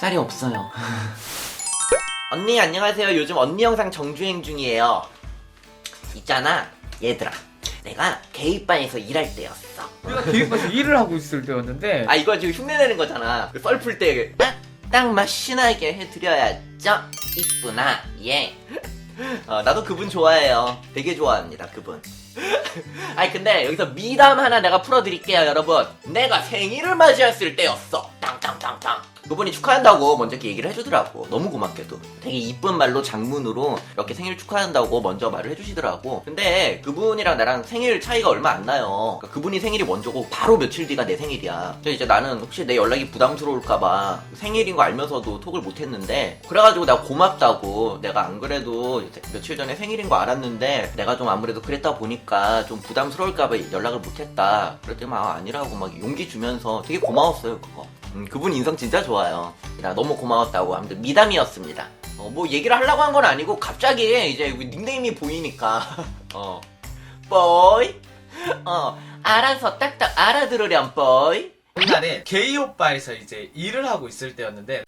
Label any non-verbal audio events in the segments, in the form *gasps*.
쌀이 없어요. *laughs* 언니 안녕하세요. 요즘 언니 영상 정주행 중이에요. 있잖아, 얘들아. 내가 게이바에서 일할 때였어. 우리가 계획까지 일을 하고 있을 때였는데 아 이거 지금 흉내내는 거잖아. 썰풀 때 딱, 딱 맛신나게 해드려야죠. 이쁘나 예. *laughs* 어, 나도 그분 좋아해요. 되게 좋아합니다 그분. *laughs* 아니 근데 여기서 미담 하나 내가 풀어드릴게요 여러분. 내가 생일을 맞이했을 때였어. 땅땅땅땅. 그분이 축하한다고 먼저 이렇게 얘기를 해주더라고. 너무 고맙게도. 되게 이쁜 말로 장문으로 이렇게 생일 축하한다고 먼저 말을 해주시더라고. 근데 그분이랑 나랑 생일 차이가 얼마 안 나요. 그러니까 그분이 생일이 먼저고 바로 며칠 뒤가 내 생일이야. 근데 이제 나는 혹시 내 연락이 부담스러울까봐 생일인 거 알면서도 톡을 못 했는데 그래가지고 내가 고맙다고 내가 안 그래도 며칠 전에 생일인 거 알았는데 내가 좀 아무래도 그랬다 보니까 좀 부담스러울까봐 연락을 못 했다. 그랬더니 막 아, 아니라고 막 용기 주면서 되게 고마웠어요 그거. 음, 그분 인성 진짜 좋아요. 나 너무 고마웠다고. 아무튼 미담이었습니다. 어, 뭐 얘기를 하려고 한 건 아니고 갑자기 이제 닉네임이 보이니까. *laughs* 어. 뽀이 어 알아서 딱딱 알아들으렴 뽀이 옛날에 게이 오빠에서 이제 일을 하고 있을 때였는데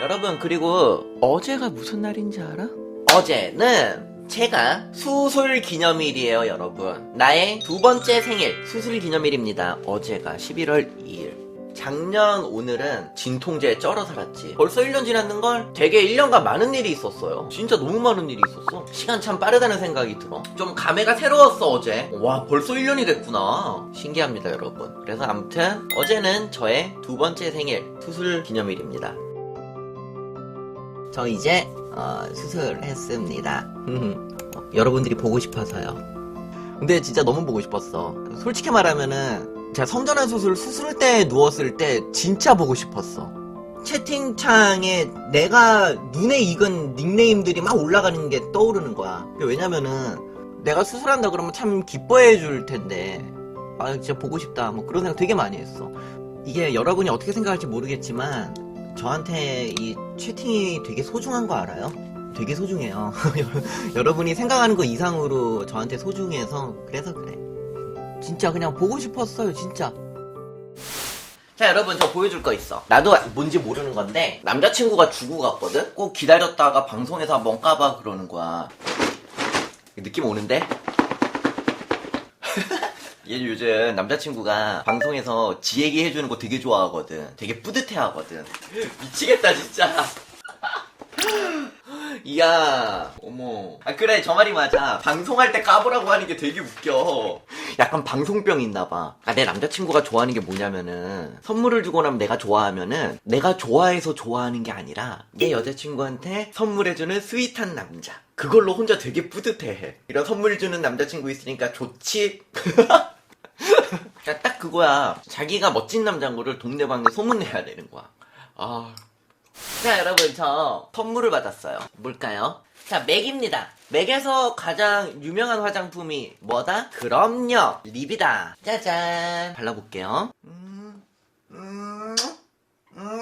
여러분 그리고 어제가 무슨 날인지 알아? 어제는 제가 수술 기념일이에요 여러분. 나의 두 번째 생일 수술 기념일입니다. 어제가 11월 2일 작년 오늘은 진통제에 쩔어 살았지 벌써 1년 지났는 걸? 되게 1년간 많은 일이 있었어요 진짜 너무 많은 일이 있었어 시간 참 빠르다는 생각이 들어 좀 감회가 새로웠어 어제 와 벌써 1년이 됐구나 신기합니다 여러분 그래서 아무튼 어제는 저의 두 번째 생일 수술 기념일입니다 저 이제 어, 수술했습니다. 어, *laughs* 여러분들이 보고 싶어서요. 근데 진짜 너무 보고 싶었어. 솔직히 말하면은 제가 성전환 수술 수술 때 누웠을 때 진짜 보고 싶었어. 채팅창에 내가 눈에 익은 닉네임들이 막 올라가는 게 떠오르는 거야. 왜냐면은 내가 수술한다 그러면 참 기뻐해 줄 텐데 아 진짜 보고 싶다 뭐 그런 생각 되게 많이 했어. 이게 여러분이 어떻게 생각할지 모르겠지만 저한테 이 채팅이 되게 소중한 거 알아요? 되게 소중해요. *laughs* 여러분이 생각하는 거 이상으로 저한테 소중해서 그래서 그래. 진짜 그냥 보고 싶었어요, 진짜. 자, 여러분 저 보여줄 거 있어. 나도 뭔지 모르는 건데 남자친구가 주고 갔거든. 꼭 기다렸다가 방송에서 한번 까봐 그러는 거야. 느낌 오는데? *laughs* 얘 요즘 남자친구가 방송에서 지 얘기 해주는 거 되게 좋아하거든. 되게 뿌듯해 하거든. *laughs* 미치겠다, 진짜. *laughs* 이야, 어머. 아, 그래, 저 말이 맞아. 방송할 때 까보라고 하는 게 되게 웃겨. 약간 방송병 있나 봐. 아, 내 남자친구가 좋아하는 게 뭐냐면은, 선물을 주고 나면 내가 좋아하면은, 내가 좋아해서 좋아하는 게 아니라, 내 여자친구한테 선물해주는 스윗한 남자. 그걸로 혼자 되게 뿌듯해. 이런 선물 주는 남자친구 있으니까 좋지? *laughs* 그러니까 딱 그거야. 자기가 멋진 남자인 거를 동네방네 소문내야 되는 거야. 아. 자, 여러분, 저 선물을 받았어요. 뭘까요? 자, 맥입니다. 맥에서 가장 유명한 화장품이 뭐다? 그럼요. 립이다. 짜잔. 발라볼게요. 음, 음, 음,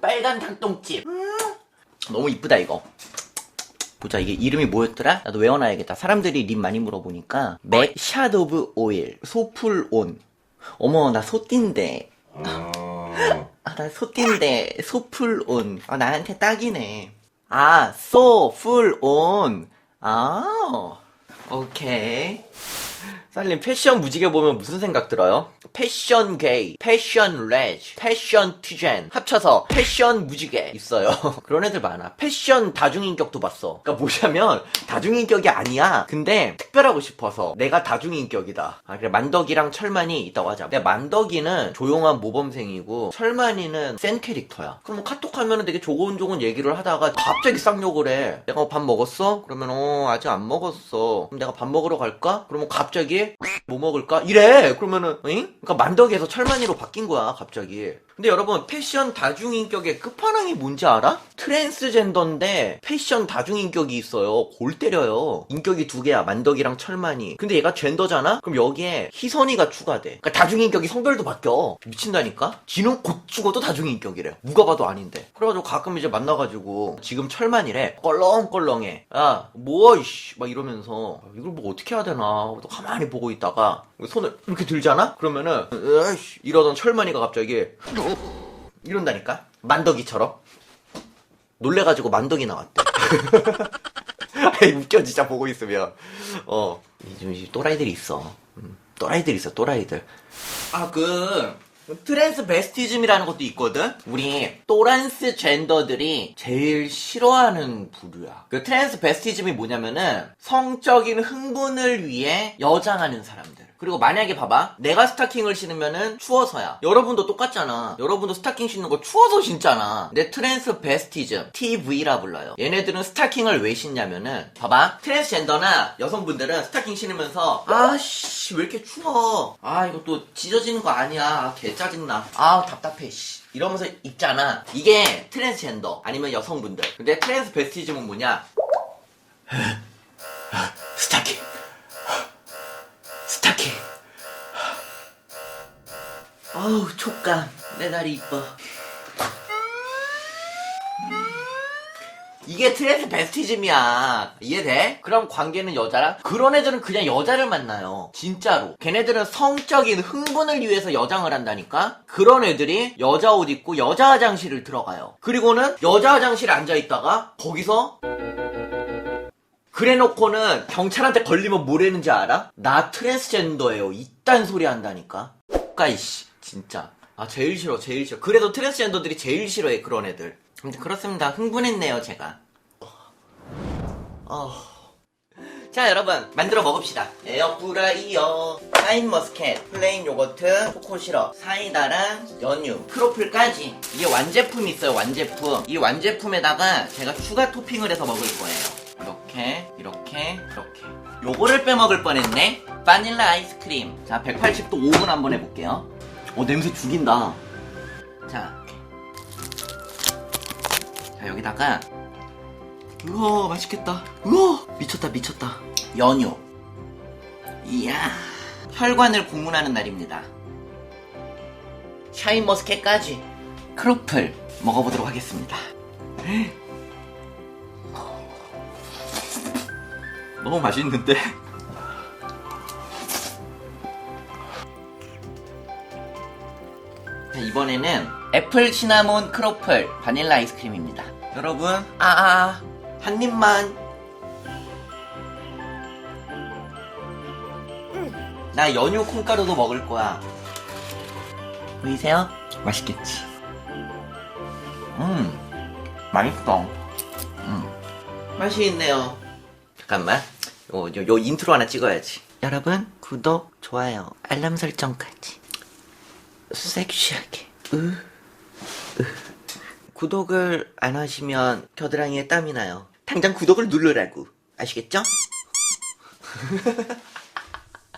빨간 닭똥집. 음. 너무 이쁘다, 이거. 보자 이게 이름이 뭐였더라? 나도 외워놔야겠다 사람들이 립 많이 물어보니까 맥 샤도브 오일 소풀 온 어머 나 소띠인데 아 *laughs* 나 소띠인데 소풀 온 아 나한테 딱이네 아 소풀온 아 오케이 쌀님 패션 무지개 보면 무슨 생각 들어요? 패션 게이, 패션 레지, 패션 투젠 합쳐서 패션 무지개 있어요. *laughs* 그런 애들 많아. 패션 다중인격도 봤어. 그러니까 뭐냐면 다중인격이 아니야. 근데 특별하고 싶어서 내가 다중인격이다. 아 그래 만덕이랑 철만이 있다고 하자. 근데 만덕이는 조용한 모범생이고 철만이는 센 캐릭터야. 그럼 뭐 카톡 하면은 되게 조곤조곤 얘기를 하다가 갑자기 쌍욕을 해. 내가 밥 먹었어? 그러면 어 아직 안 먹었어. 그럼 내가 밥 먹으러 갈까? 그러면 갑자기 뭐 먹을까? 이래. 그러면은 응? 그러니까 만덕에서 철만이로 바뀐 거야 갑자기. 근데 여러분 패션 다중인격의 끝판왕이 뭔지 알아? 트랜스젠더인데 패션 다중인격이 있어요. 골 때려요. 인격이 두 개야. 만덕이랑 철만이. 근데 얘가 젠더잖아? 그럼 여기에 희선이가 추가돼. 그러니까 다중인격이 성별도 바뀌어. 미친다니까? 지는 곧 죽어도 다중인격이래. 누가 봐도 아닌데. 그래가지고 가끔 이제 만나가지고 지금 철만이래. 껄렁껄렁해. 야, 뭐, 이씨. 막 이러면서 이걸 뭐 어떻게 해야 되나. 또 가만히 보고 있다가 손을 이렇게 들잖아? 그러면은 으이씨 이러던 철만이가 갑자기 이런다니까? 만덕이처럼 놀래가지고 만덕이 나왔대. *laughs* 아이, 웃겨 진짜 보고 있으면 어 요즘 이 또라이들이 있어. 음, 또라이들 있어 또라이들. 아그 트랜스 베스티즘이라는 것도 있거든? 우리 또란스 젠더들이 제일 싫어하는 부류야. 그 트랜스 베스티즘이 뭐냐면은 성적인 흥분을 위해 여장하는 사람들. 그리고 만약에 봐봐. 내가 스타킹을 신으면은 추워서야. 여러분도 똑같잖아. 여러분도 스타킹 신는 거 추워서 신잖아. 근데 트랜스 베스티즘, TV라 불러요. 얘네들은 스타킹을 왜 신냐면은 봐봐. 트랜스젠더나 여성분들은 스타킹 신으면서 아씨 왜 이렇게 추워. 아 이거 또 찢어지는 거 아니야. 아, 개 짜증나. 아 답답해. 씨. 이러면서 입잖아. 이게 트랜스젠더 아니면 여성분들. 근데 트랜스 베스티즘은 뭐냐? 스타킹. 스타킹. 어우, 촉감. 내 다리 이뻐. 이게 트랜스 베스티즘이야. 이해돼? 그럼 관계는 여자랑? 그런 애들은 그냥 여자를 만나요. 진짜로. 걔네들은 성적인 흥분을 위해서 여장을 한다니까? 그런 애들이 여자 옷 입고 여자 화장실을 들어가요. 그리고는 여자 화장실에 앉아있다가 거기서 그래 놓고는 경찰한테 걸리면 뭐라는지 알아? 나 트랜스젠더예요. 이딴 소리 한다니까. 까이씨. 진짜. 아, 제일 싫어, 제일 싫어. 그래도 트랜스젠더들이 제일 싫어해, 그런 애들. 근데 그렇습니다. 흥분했네요, 제가. 어. 자, 여러분. 만들어 먹읍시다. 에어프라이어, 샤인머스켓, 플레인 요거트, 초코 시럽, 사이다랑 연유, 크로플까지. 이게 완제품이 있어요, 완제품. 이 완제품에다가 제가 추가 토핑을 해서 먹을 거예요. 이렇게, 이렇게, 이렇게. 요거를 빼먹을 뻔했네. 바닐라 아이스크림. 자, 180도 5분 한번 해볼게요. 오, 냄새 죽인다. 자. 자, 여기다가. 우와, 맛있겠다. 우와, 미쳤다, 미쳤다. 연유. 이야. 혈관을 고문하는 날입니다. 샤인머스켓까지. 크로플. 먹어보도록 하겠습니다. *gasps* 너무 맛있는데? 자, 이번에는 애플 시나몬 크로플 바닐라 아이스크림입니다. 여러분, 아, 아, 한 입만. 나 연유 콩가루도 먹을 거야. 보이세요? 맛있겠지? 음, 맛있어. 음, 맛이 있네요. 잠깐만. 요, 요, 요 인트로 하나 찍어야지. 여러분, 구독, 좋아요, 알람 설정까지. 섹시하게. 으, 으. *laughs* 구독을 안 하시면 겨드랑이에 땀이 나요. 당장 구독을 누르라고. 아시겠죠? *laughs*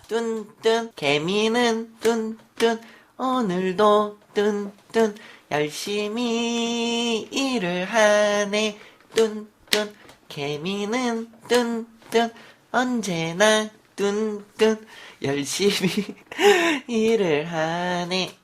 뚠뚠. 개미는 뚠뚠. 오늘도 뚠뚠. 열심히 일을 하네. 뚠뚠. 개미는 뚠뚠. 언제나 뚠뚠. 열심히 *laughs* 일을 하네